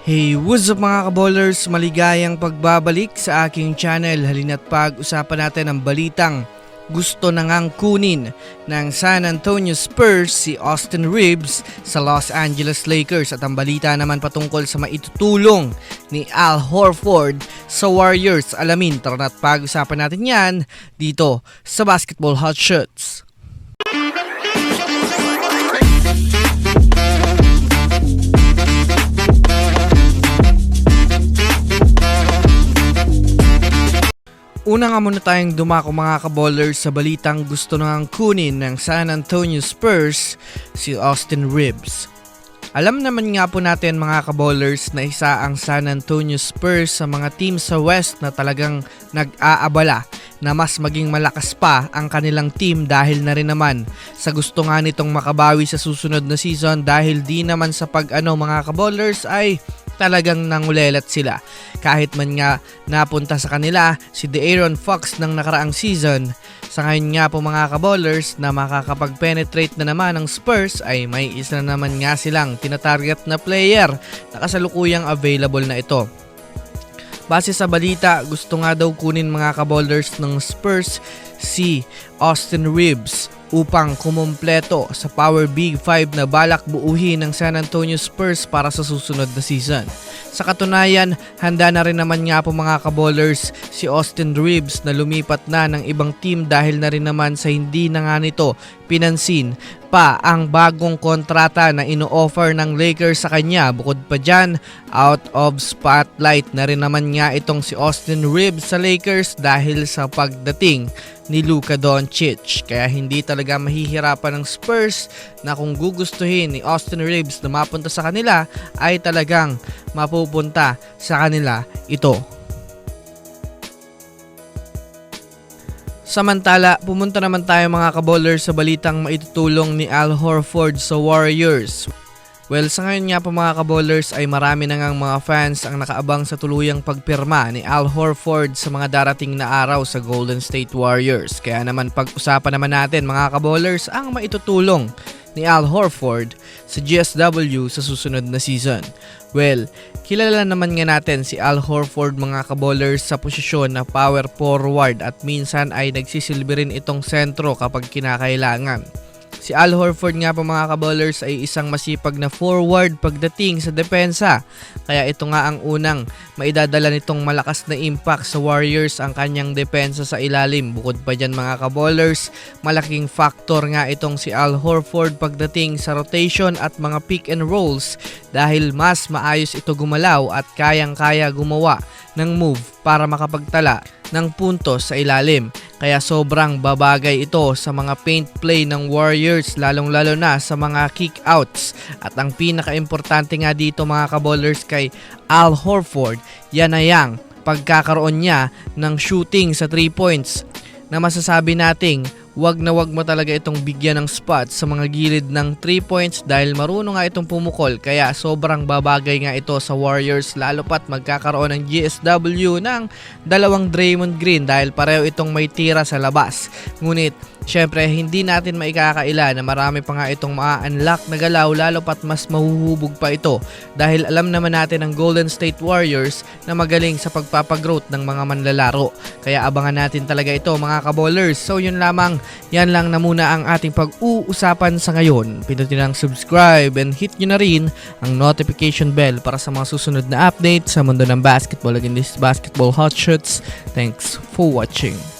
Hey, what's up mga kaballers? Maligayang pagbabalik sa aking channel. Halina't pag-usapan natin ang balitang gusto na ngang kunin ng San Antonio Spurs si Austin Reeves sa Los Angeles Lakers at ang balita naman patungkol sa maitutulong ni Al Horford sa Warriors. Alamin, tara na't pag-usapan natin yan dito sa Basketball Hot Shots. Una nga muna tayong dumako mga kaballers sa balitang gusto nang kunin ng San Antonio Spurs si Austin Reeves. Alam naman nga po natin mga kaballers na isa ang San Antonio Spurs sa mga team sa West na talagang nag-aabala na mas maging malakas pa ang kanilang team dahil na rin naman sa gusto nga nitong makabawi sa susunod na season dahil di naman sa pag ano mga kaballers ay talagang nangulelat sila. Kahit man nga napunta sa kanila si De'Aaron Fox ng nakaraang season, sa ngayon nga po mga kaballers na makakapag-penetrate na naman ng Spurs ay may isa na naman nga silang tinatarget na player na kasalukuyang available na ito. Base sa balita, gusto nga daw kunin mga kaballers ng Spurs si Austin Reeves upang kumumpleto sa Power Big 5 na balak buuhin ng San Antonio Spurs para sa susunod na season. Sa katunayan, handa na rin naman nga po mga kaballers si Austin Reeves na lumipat na ng ibang team dahil na rin naman sa hindi na nga nito pinansin pa ang bagong kontrata na ino-offer ng Lakers sa kanya. Bukod pa dyan, out of spotlight na rin naman nga itong si Austin Reeves sa Lakers dahil sa pagdating ni Luka Doncic. Kaya hindi talaga mahihirapan ng Spurs na kung gugustuhin ni Austin Reeves na mapunta sa kanila ay talagang mapupunta sa kanila ito. Samantala, pumunta naman tayo mga kaballers sa balitang maitutulong ni Al Horford sa Warriors. Well, sa ngayon nga po mga kaballers ay marami na ngang mga fans ang nakaabang sa tuluyang pagpirma ni Al Horford sa mga darating na araw sa Golden State Warriors. Kaya naman pag-usapan naman natin mga kaballers ang maitutulong ni Al Horford sa GSW sa susunod na season. Well, kilala naman nga natin si Al Horford mga kaballers sa posisyon na power forward at minsan ay nagsisilbi rin itong sentro kapag kinakailangan. Si Al Horford nga po mga kaballers ay isang masipag na forward pagdating sa depensa. Kaya ito nga ang unang maidadala nitong malakas na impact sa Warriors ang kanyang depensa sa ilalim. Bukod pa dyan mga kaballers, malaking factor nga itong si Al Horford pagdating sa rotation at mga pick and rolls dahil mas maayos ito gumalaw at kayang-kaya gumawa ng move para makapagtala ng puntos sa ilalim. Kaya sobrang babagay ito sa mga paint play ng Warriors lalong-lalo na sa mga kick-outs. At ang pinaka-importante nga dito mga kaballers kay Al Horford, yan na yang pagkakaroon niya ng shooting sa 3 points na masasabi nating wag na wag mo talaga itong bigyan ng spot sa mga gilid ng 3 points dahil marunong nga itong pumukol kaya sobrang babagay nga ito sa Warriors lalo pat magkakaroon ng GSW ng dalawang Draymond Green dahil pareho itong may tira sa labas. Ngunit syempre hindi natin maikakaila na marami pa nga itong ma-unlock na galaw lalo pat mas mahuhubog pa ito dahil alam naman natin ang Golden State Warriors na magaling sa pagpapagrowth ng mga manlalaro. Kaya abangan natin talaga ito mga kaballers. So yun lamang yan lang na muna ang ating pag-uusapan sa ngayon. Pindutin ang subscribe and hit nyo na rin ang notification bell para sa mga susunod na update sa mundo ng basketball. Again, this is Basketball Hot Shots. Thanks for watching.